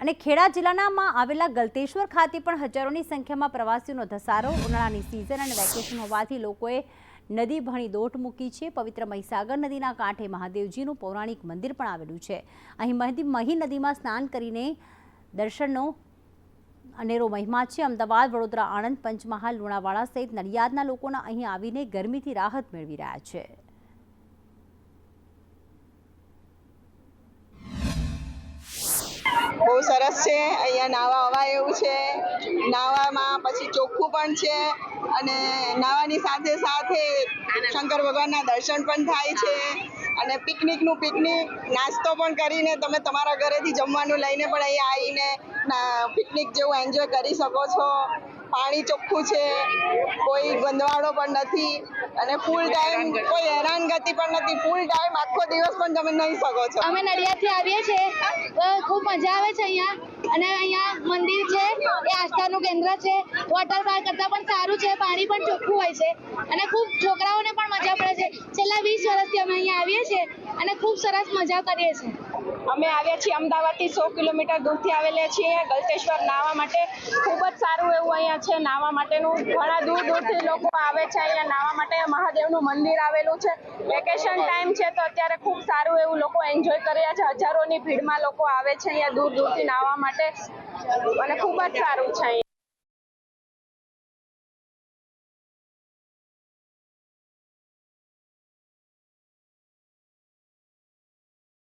અને ખેડા જિલ્લાનામાં આવેલા ગલતેશ્વર ખાતે પણ હજારોની સંખ્યામાં પ્રવાસીઓનો ધસારો, ઉનાળાની સિઝન અને વેકેશન હોવાથી લોકોએ નદી ભણી દોટ મૂકી છે. પવિત્ર મહીસાગર નદીના કાંઠે મહાદેવજીનું પૌરાણિક મંદિર પણ આવેલું છે. અહીં મહી મહી નદીમાં સ્નાન કરીને દર્શનનો અનેરો મહિમા છે. અમદાવાદ, વડોદરા, આણંદ, પંચમહાલ, લુણાવાડા સહિત નડિયાદના લોકોના અહીં આવીને ગરમીથી રાહત મેળવી રહ્યા છે. બહુ સરસ છે. અહીંયા નાવા અવાય એવું છે. નાવામાં પછી ચોખ્ખું પણ છે અને નાવાની સાથે સાથે શંકર ભગવાનના દર્શન પણ થાય છે અને પિકનિકનું પિકનિક, નાસ્તો પણ કરીને તમે તમારા ઘરેથી જમવાનું લઈને પણ અહીંયા આવીને પિકનિક જેવું એન્જોય કરી શકો છો. પાણી ચોખ્ખું છે કોઈ ગંદવાડો પણ નથી અને ફૂલ ટાઈમ કોઈ હેરાનગતિ પણ નથી. ફૂલ ટાઈમ આખો દિવસ પણ તમે નહીં શકો છો. અમે નડિયાદથી આવીએ છીએ. ખૂબ મજા આવે છે અહીંયા. અને અહીંયા મંદિર છે એ આસ્થાનું કેન્દ્ર છે. વોટર પાર્ક કરતાં પણ સારું છે પાણી પણ ચોખ્ખું હોય છે. અને ખૂબ છોકરાઓને પણ મજા પડે છે. છેલ્લા વીસ વર્ષથી અમે અહીંયા આવીએ છીએ અને ખૂબ સરસ મજા કરીએ છીએ. અમે આવ્યા છીએ અમદાવાદથી સો કિલોમીટર દૂરથી આવેલા છીએ ગલતેશ્વર નાહવા માટે. અહીંયા છે નાવા માટેનું ઘણા દૂર દૂરથી લોકો આવે છે, અહીંયા નાવા માટે મહાદેવનું મંદિર આવેલું છે. વેકેશન ટાઈમ છે તો અત્યારે ખૂબ સારું એવું લોકો એન્જોય કરી રહ્યા છે. હજારોની ભીડમાં લોકો આવે છે અહીંયા દૂર દૂરથી નાવા માટે અને ખૂબ જ સારું છે